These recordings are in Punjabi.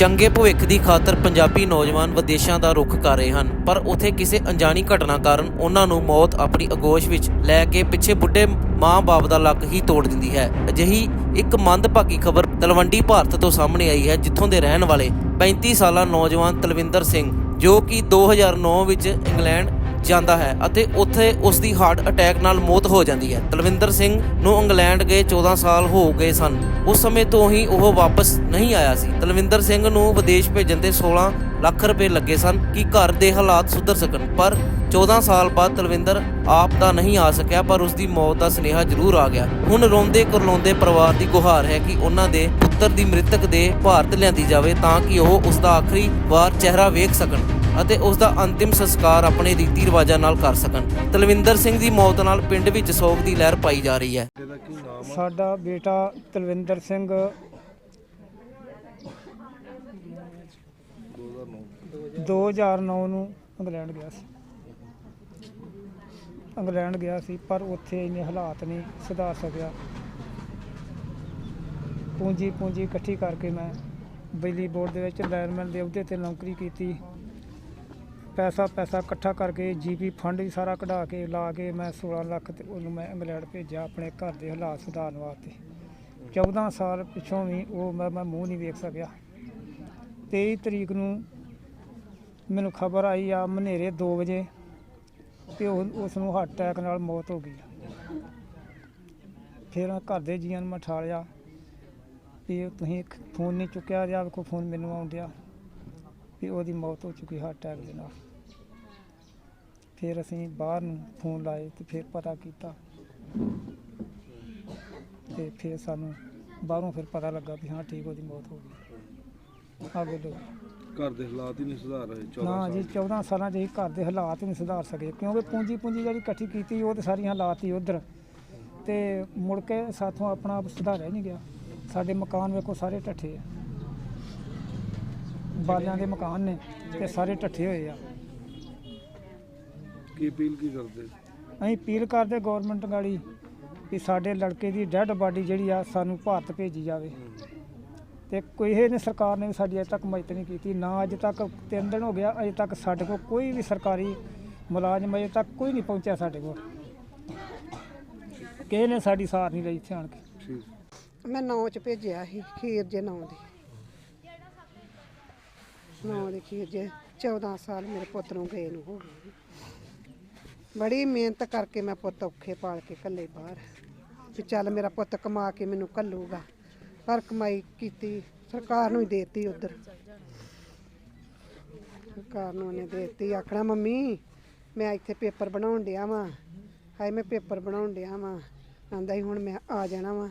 ਚੰਗੇ ਭਵਿੱਖ ਦੀ ਖਾਤਰ ਪੰਜਾਬੀ ਨੌਜਵਾਨ ਵਿਦੇਸ਼ਾਂ ਦਾ ਰੁਖ ਕਰ ਰਹੇ ਹਨ, ਪਰ ਉਥੇ ਕਿਸੇ ਅਣਜਾਣੀ ਘਟਨਾ ਕਾਰਨ ਉਹਨਾਂ ਨੂੰ ਮੌਤ ਆਪਣੀ ਅਗੋਸ਼ ਵਿੱਚ ਲੈ ਕੇ ਪਿੱਛੇ ਬੁੱਢੇ ਮਾਂ-ਬਾਪ ਦਾ ਲੱਕ ਹੀ ਤੋੜ ਦਿੰਦੀ ਹੈ। ਅਜਿਹੀ ਇੱਕ ਮੰਦਭਾਗੀ ਖਬਰ ਤਲਵੰਡੀ ਭਾਰਤ ਤੋਂ ਸਾਹਮਣੇ ਆਈ ਹੈ, ਜਿੱਥੋਂ ਦੇ ਰਹਿਣ ਵਾਲੇ 35 ਸਾਲਾ ਨੌਜਵਾਨ ਤਲਵਿੰਦਰ ਸਿੰਘ, ਜੋ ਕਿ 2009 ਵਿੱਚ ਇੰਗਲੈਂਡ ਜਾਂਦਾ ਹੈ ਅਤੇ ਉੱਥੇ ਉਸ ਦੀ ਹਾਰਟ ਅਟੈਕ ਨਾਲ ਮੌਤ ਹੋ ਜਾਂਦੀ ਹੈ। ਤਲਵਿੰਦਰ ਸਿੰਘ ਨੂੰ ਇੰਗਲੈਂਡ ਗਏ 14 ਸਾਲ ਹੋ ਗਏ ਸਨ। ਉਸ ਸਮੇਂ ਤੋਂ ਹੀ ਉਹ ਵਾਪਸ ਨਹੀਂ ਆਇਆ ਸੀ। ਤਲਵਿੰਦਰ ਸਿੰਘ ਨੂੰ ਵਿਦੇਸ਼ ਭੇਜਣ ਦੇ 16 ਲੱਖ ਰੁਪਏ ਲੱਗੇ ਸਨ ਕਿ ਘਰ ਦੇ ਹਾਲਾਤ ਸੁਧਰ ਸਕਣ। ਪਰ 14 ਸਾਲ ਬਾਅਦ ਤਲਵਿੰਦਰ ਆਪ ਤਾਂ ਨਹੀਂ ਆ ਸਕਿਆ, ਪਰ ਉਸ ਦੀ ਮੌਤ ਦਾ ਸੁਨੇਹਾ ਜ਼ਰੂਰ ਆ ਗਿਆ। ਹੁਣ ਰੋਂਦੇ ਕਰਲਾਉਂਦੇ ਪਰਿਵਾਰ ਦੀ ਗੁਹਾਰ ਹੈ ਕਿ ਉਹਨਾਂ ਦੇ ਪੁੱਤਰ ਦੀ ਮ੍ਰਿਤਕ ਦੇ ਭਾਰਤ ਲਿਆਂਦੀ ਜਾਵੇ ਤਾਂ ਕਿ ਉਹ ਉਸ ਦਾ ਆਖਰੀ ਵਾਰ ਚਿਹਰਾ ਵੇਖ ਸਕਣ। ਅਤੇ ਉਸ ਦਾ ਅੰਤਿਮ ਸੰਸਕਾਰ ਆਪਣੇ ਰੀਤੀ ਰਿਵਾਜਾਂ ਨਾਲ ਕਰ ਸਕਣ। ਤਲਵਿੰਦਰ ਸਿੰਘ ਦੀ ਮੌਤ ਨਾਲ ਪਿੰਡ ਵਿੱਚ ਸੋਗ ਦੀ ਲਹਿਰ ਪਾਈ ਜਾ ਰਹੀ ਹੈ। ਸਾਡਾ ਬੇਟਾ ਤਲਵਿੰਦਰ ਸਿੰਘ 2009 2009 ਨੂੰ ਇੰਗਲੈਂਡ ਗਿਆ ਸੀ। ਇੰਗਲੈਂਡ ਗਿਆ ਸੀ, ਪਰ ਉੱਥੇ ਇੰਨੇ ਹਾਲਾਤ ਨਹੀਂ ਸੁਧਾਰ ਸਕਿਆ। ਪੂੰਜੀ ਪੂੰਜੀ ਇਕੱਠੀ ਕਰਕੇ ਮੈਂ ਬਿਜਲੀ ਬੋਰਡ ਦੇ ਵਿੱਚ ਲਾਇਰਮੈਨ ਦੇ ਅਹੁਦੇ ਤੇ ਨੌਕਰੀ ਕੀਤੀ। ਪੈਸਾ ਪੈਸਾ ਇਕੱਠਾ ਕਰਕੇ ਜੀਪੀ ਫੰਡ ਵੀ ਸਾਰਾ ਕਢਾ ਕੇ ਲਾ ਕੇ ਮੈਂ 16 ਲੱਖ ਤੇ ਉਹਨੂੰ ਮੈਂ ਇੰਗਲੈਂਡ ਭੇਜਿਆ ਆਪਣੇ ਘਰ ਦੇ ਹਾਲਾਤ ਸੁਧਾਰਨ ਵਾਸਤੇ। 14 ਸਾਲ ਪਿੱਛੋਂ ਵੀ ਉਹ ਮੈਂ ਮੈਂ ਮੂੰਹ ਨਹੀਂ ਵੇਖ ਸਕਿਆ। 23 ਤਰੀਕ ਨੂੰ ਮੈਨੂੰ ਖਬਰ ਆਈ ਆ ਮਨੇਰੇ 2 ਵਜੇ ਤੇ ਉਸ ਨੂੰ ਹਾਰਟ ਅਟੈਕ ਨਾਲ ਮੌਤ ਹੋ ਗਈ। ਫਿਰ ਘਰ ਦੇ ਜੀਆਂ ਨੂੰ ਮੈਂ ਠਾਲਿਆ ਵੀ ਤੁਸੀਂ ਫੋਨ ਨਹੀਂ ਚੁੱਕਿਆ ਜਾਂ ਕੋ ਫੋਨ ਮੈਨੂੰ ਆਉਣ ਵੀ ਉਹਦੀ ਮੌਤ ਹੋ ਚੁੱਕੀ ਹਾਰਟ ਅਟੈਕ ਦੇ ਨਾਲ। ਫਿਰ ਅਸੀਂ ਬਾਹਰ ਨੂੰ ਫੋਨ ਲਾਏ ਤੇ ਫਿਰ ਪਤਾ ਕੀਤਾ। ਤੇ ਫਿਰ ਸਾਨੂੰ ਬਾਹਰੋਂ ਫਿਰ ਪਤਾ ਲੱਗਾ ਵੀ ਹਾਂ ਠੀਕ ਉਹਦੀ ਮੌਤ ਹੋ ਗਈ। ਆ ਵੇਲੋ ਘਰ ਦੇ ਹਾਲਾਤ ਹੀ ਨਹੀਂ ਸੁਧਾਰ ਰਹੇ 14 ਨਾ ਜੀ 14 ਸਾਲਾਂ 'ਚ ਅਸੀਂ ਘਰ ਦੇ ਹਾਲਾਤ ਨਹੀਂ ਸੁਧਾਰ ਸਕੇ ਕਿਉਂਕਿ ਪੂੰਜੀ ਪੂੰਜੀ ਜਿਹੜੀ ਇਕੱਠੀ ਕੀਤੀ ਉਹ ਤੇ ਸਾਰੀ ਹਾਲਾਤ ਹੀ ਉਧਰ। ਤੇ ਮੁੜ ਕੇ ਸਾਥੋਂ ਆਪਣਾ ਆਪ ਸੁਧਾਰਿਆ ਨਹੀਂ ਗਿਆ। ਸਾਡੇ ਮਕਾਨ ਵੇਖੋ ਸਾਰੇ ਢੱਠੇ ਆ। ਬਾਲਿਆਂ ਦੇ ਮਕਾਨ ਨੇ ਤੇ ਸਾਰੇ ਢੱਠੇ ਹੋਏ ਆ। ਕੀ ਅਪੀਲ ਕੀ ਕਰਦੇ? ਅਸੀਂ ਅਪੀਲ ਕਰਦੇ ਗਵਰਨਮੈਂਟ ਗਾੜੀ ਵੀ ਸਾਡੇ ਲੜਕੇ ਦੀ ਡੈੱਡ ਬਾਡੀ ਜਿਹੜੀ ਆ ਸਾਨੂੰ ਭਾਰਤ ਭੇਜੀ ਜਾਵੇ। ਤੇ ਕੋਈ ਇਹ ਨੇ ਸਰਕਾਰ ਨੇ ਵੀ ਸਾਡੀ ਅਜੇ ਤੱਕ ਮਦਦ ਨਹੀਂ ਕੀਤੀ ਨਾ ਅੱਜ ਤੱਕ ਤਿੰਨ ਦਿਨ ਹੋ ਗਿਆ ਅਜੇ ਤੱਕ ਸਾਡੇ ਕੋਲ ਕੋਈ ਵੀ ਸਰਕਾਰੀ ਮੁਲਾਜ਼ਮ ਅਜੇ ਤੱਕ ਕੋਈ ਨਹੀਂ ਪਹੁੰਚਿਆ ਸਾਡੇ ਕੋਲ। ਕਿਸੇ ਨੇ ਸਾਡੀ ਸਾਰ ਨਹੀਂ ਲਈ ਇੱਥੇ ਆਣ ਕੇ। ਠੀਕ। ਮੈਂ ਨੌ ਚ ਭੇਜਿਆ ਸੀ ਖੀਰ ਜੇ ਨੌ ਦੀ। ਨੌ ਦੀ ਖੀਰ ਜੇ 14 ਸਾਲ ਮੇਰੇ ਪੁੱਤ ਨੂੰ ਗਏ ਨੂੰ ਹੋ ਗਏ ਬੜੀ ਮਿਹਨਤ ਕਰਕੇ ਮੈਂ ਪੁੱਤ ਔਖੇ ਪਾਲ ਕੇ ਕੱਲੇ ਬਾਹਰ। ਵੀ ਚੱਲ ਮੇਰਾ ਪੁੱਤ ਕਮਾ ਕੇ ਮੈਨੂੰ ਕੱਲੂਗਾ ਪਰ ਕਮਾਈ ਕੀਤੀ, ਸਰਕਾਰ ਨੂੰ ਹੀ ਦੇਤੀ ਉਧਰ। ਸਰਕਾਰ ਨੂੰ ਉਹਨੇ ਦੇਤੀ, ਆਖਣਾ, ਮੰਮੀ, ਮੈਂ ਇੱਥੇ ਪੇਪਰ ਬਣਾਉਣ ਡਿਆ ਵਾਂ। ਹਾਏ, ਮੈਂ ਪੇਪਰ ਬਣਾਉਣ ਡਿਆ ਵਾਂ। ਆਂਦਾ ਹੀ ਹੁਣ ਮੈਂ ਆ ਜਾਣਾ ਵਾਂ।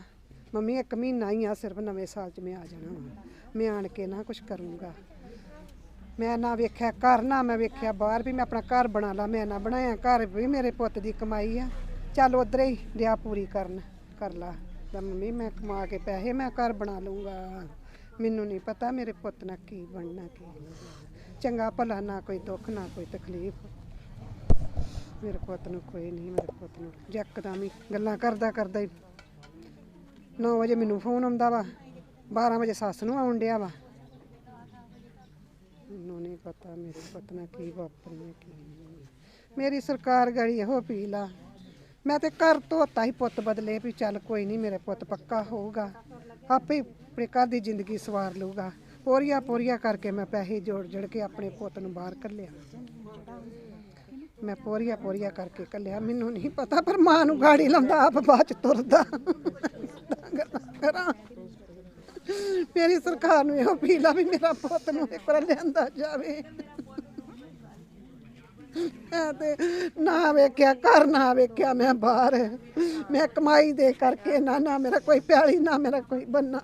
ਮੰਮੀ, ਇੱਕ ਮਹੀਨਾ ਹੀ ਆ, ਸਿਰਫ ਨਵੇਂ ਸਾਲ 'ਚ ਮੈਂ ਆ ਜਾਣਾ ਵਾਂ। ਮੈਂ ਆਣ ਕੇ ਨਾ ਕੁਝ ਕਰੂੰਗਾ। ਮੈਂ ਨਾ ਵੇਖਿਆ ਘਰ, ਨਾ ਮੈਂ ਵੇਖਿਆ ਬਾਹਰ ਵੀ ਮੈਂ ਆਪਣਾ ਘਰ ਬਣਾ ਲਾ, ਮੈਂ ਨਾ ਬਣਾਇਆ। ਘਰ ਵੀ ਮੇਰੇ ਪੁੱਤ ਦੀ ਕਮਾਈ ਆ। ਚੱਲ ਉਧਰੇ ਹੀ ਦਿਆ ਪੂਰੀ ਕਰਨ, ਕਰ ਲਾ। ਤਾਂ ਮੰਮੀ, ਮੈਂ ਕਮਾ ਕੇ ਪੈਸੇ ਮੈਂ ਘਰ ਬਣਾ ਲੂੰਗਾ ਮੈਨੂੰ ਨਹੀਂ ਪਤਾ ਮੇਰੇ ਪੁੱਤ ਨਾਲ ਕੀ ਬਣਨਾ, ਕੀ ਨਹੀਂ। ਚੰਗਾ ਭਲਾ ਨਾ ਕੋਈ ਦੁੱਖ, ਨਾ ਕੋਈ ਤਕਲੀਫ। ਮੇਰੇ ਪੁੱਤ ਨੂੰ ਕੋਈ ਨਹੀਂ, ਮੇਰੇ ਪੁੱਤ ਨੂੰ ਜੱਕਦਮ ਹੀ ਗੱਲਾਂ ਕਰਦਾ ਕਰਦਾ ਹੀ 9 ਵਜੇ ਮੈਨੂੰ ਫੋਨ ਆਉਂਦਾ ਵਾ। 12 ਵਜੇ ਸੱਸ ਨੂੰ ਆਉਣ ਡਿਆ ਵਾ। ਮੈਨੂੰ ਨਹੀਂ ਪਤਾ, ਮੇਰੇ ਪੁੱਤ ਕੀ ਵਾਪਰਿਆ ਕੀ ਨਹੀਂ। ਮੇਰੀ ਸਰਕਾਰ ਗੜੀ ਇਹੋ ਅਪੀਲ ਆ। ਮੈਂ ਤੇ ਘਰ ਧੋਤਾ ਹੀ ਪੁੱਤ ਬਦਲੇ ਵੀ ਚੱਲ ਕੋਈ ਨਹੀਂ, ਮੇਰੇ ਪੁੱਤ ਪੱਕਾ ਹੋਊਗਾ। ਆਪੇ ਆਪਣੇ ਘਰ ਦੀ ਜ਼ਿੰਦਗੀ ਸਵਾਰ ਲਊਗਾ। ਪੋਰੀਆਂ ਪੋਰੀਆਂ ਕਰਕੇ ਮੈਂ ਪੈਸੇ ਜੋੜ ਜੜ ਕੇ ਆਪਣੇ ਪੁੱਤ ਨੂੰ ਬਾਹਰ ਕੱਲਿਆ ਮੈਂ ਪੋਰੀਆਂ ਪੋਰੀਆਂ ਕਰਕੇ ਕੱਲਿਆ ਮੈਨੂੰ ਨਹੀਂ ਪਤਾ ਪਰ ਮਾਂ ਨੂੰ ਗਾੜੀ ਲਾਉਂਦਾ, ਆਪ ਬਾਅਦ ਚ ਤੁਰਦਾ। ਕਰਾਂ। ਮੇਰੀ ਸਰਕਾਰ ਨੂੰ ਇਹੋ ਅਪੀਲ ਆ ਵੀ ਮੇਰਾ ਪੁੱਤ ਨੂੰ ਇੱਕ ਵਾਰ ਲਿਆਂਦਾ ਜਾਵੇ। ਮੈਂ ਤੇ ਨਾ ਵੇਖਿਆ, ਘਰ ਨਾ ਵੇਖਿਆ, ਮੈਂ ਬਾਹਰ। ਮੈਂ ਕਮਾਈ ਦੇ ਕਰਕੇ ਨਾ ਨਾ ਮੇਰਾ ਕੋਈ ਪਿਆਲੀ, ਨਾ ਮੇਰਾ ਕੋਈ ਬੰਨਾ।